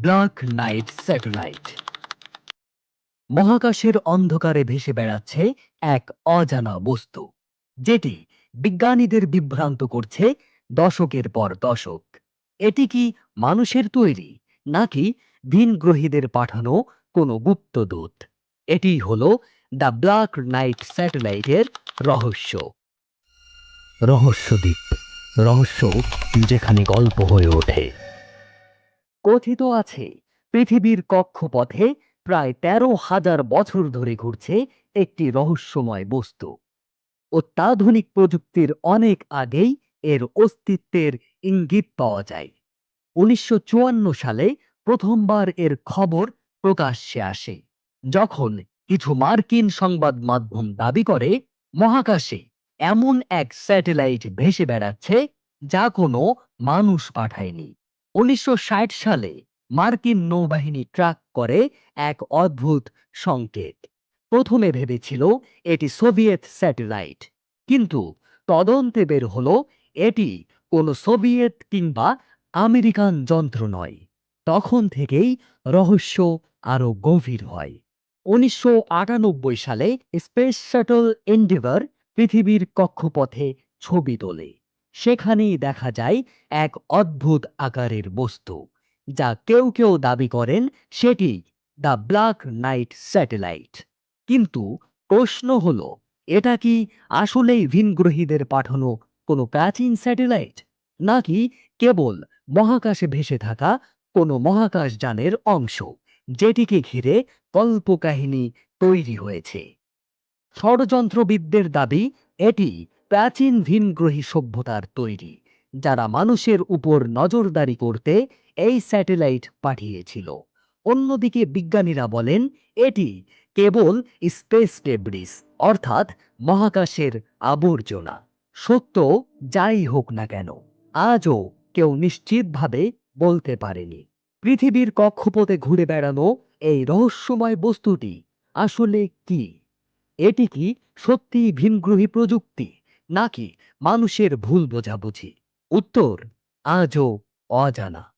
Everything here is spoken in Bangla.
Black night satellite. মহাকাশের অন্ধকারে ভেসে বেড়াচ্ছে এক অজানা বস্তু, যেটি বিজ্ঞানীদের বিভ্রান্ত করছে দশকের পর দশক। এটি কি মানুষের তৈরি, নাকি ভিনগ্রহীদের পাঠানো কোনো গুপ্তদূত? এটি হল দ্য ব্ল্যাক নাইট স্যাটেলাইটের রহস্য। রহস্যদ্বীপ, রহস্য যেখানে গল্প হয়ে ওঠে। কথিত আছে, পৃথিবীর কক্ষপথে প্রায় তেরো হাজার বছর ধরে ঘুরছে একটি রহস্যময় বস্তু। অত্যাধুনিক প্রযুক্তির অনেক আগেই এর অস্তিত্বের ইঙ্গিত পাওয়া যায়। উনিশশো চুয়ান্ন সালে প্রথমবার এর খবর প্রকাশ্যে আসে, যখন কিছু মার্কিন সংবাদ মাধ্যম দাবি করে, মহাকাশে এমন এক স্যাটেলাইট ভেসে বেড়াচ্ছে যা কোনো মানুষ পাঠায়নি। উনিশশো ষাট সালে মার্কিন নৌবাহিনী ট্র্যাক করে এক অদ্ভুত সংকেত। প্রথমে ভেবেছিল এটি সোভিয়েত স্যাটেলাইট, কিন্তু তদন্তে বের হলো এটি কোনো সোভিয়েত কিংবা আমেরিকান যন্ত্র নয়। তখন থেকেই রহস্য আরও গভীর হয়। উনিশশো আটানব্বই সালে স্পেস শাটল এন্ডেভার পৃথিবীর কক্ষপথে ছবি তোলে। সেখানেই দেখা যায় এক অদ্ভুত আকারের বস্তু, যা কেউ কেউ দাবি করেন সেটি দ্য ব্ল্যাক নাইট স্যাটেলাইট কিন্তু প্রশ্ন হলো, এটা কি আসলেই ভিনগ্রহীদের পাঠানো কোনো প্রাচীন স্যাটেলাইট? নাকি কেবল মহাকাশে ভেসে থাকা কোনো মহাকাশযানের অংশ, যেটিকে ঘিরে কল্পকাহিনী তৈরি হয়েছে? ষড়যন্ত্রবিদদের দাবি এটি প্রাচীন ভিনগ্রহী সভ্যতার তৈরি, যারা মানুষের উপর নজরদারি করতে এই স্যাটেলাইট পাঠিয়েছিল। অন্যদিকে বিজ্ঞানীরা বলেন, এটি কেবল স্পেস ডেব্রিস অর্থাৎ মহাকাশের আবর্জনা। সত্য যাই হোক না কেন, আজও কেউ নিশ্চিতভাবে বলতে পারেনি। পৃথিবীর কক্ষপথে ঘুরে বেড়ানো এই রহস্যময় বস্তুটি আসলে কি? এটি কি সত্যি ভিনগ্রহী প্রযুক্তি? নাকি মানুষের ভুল বোঝাবুঝি? উত্তর আজও অজানা।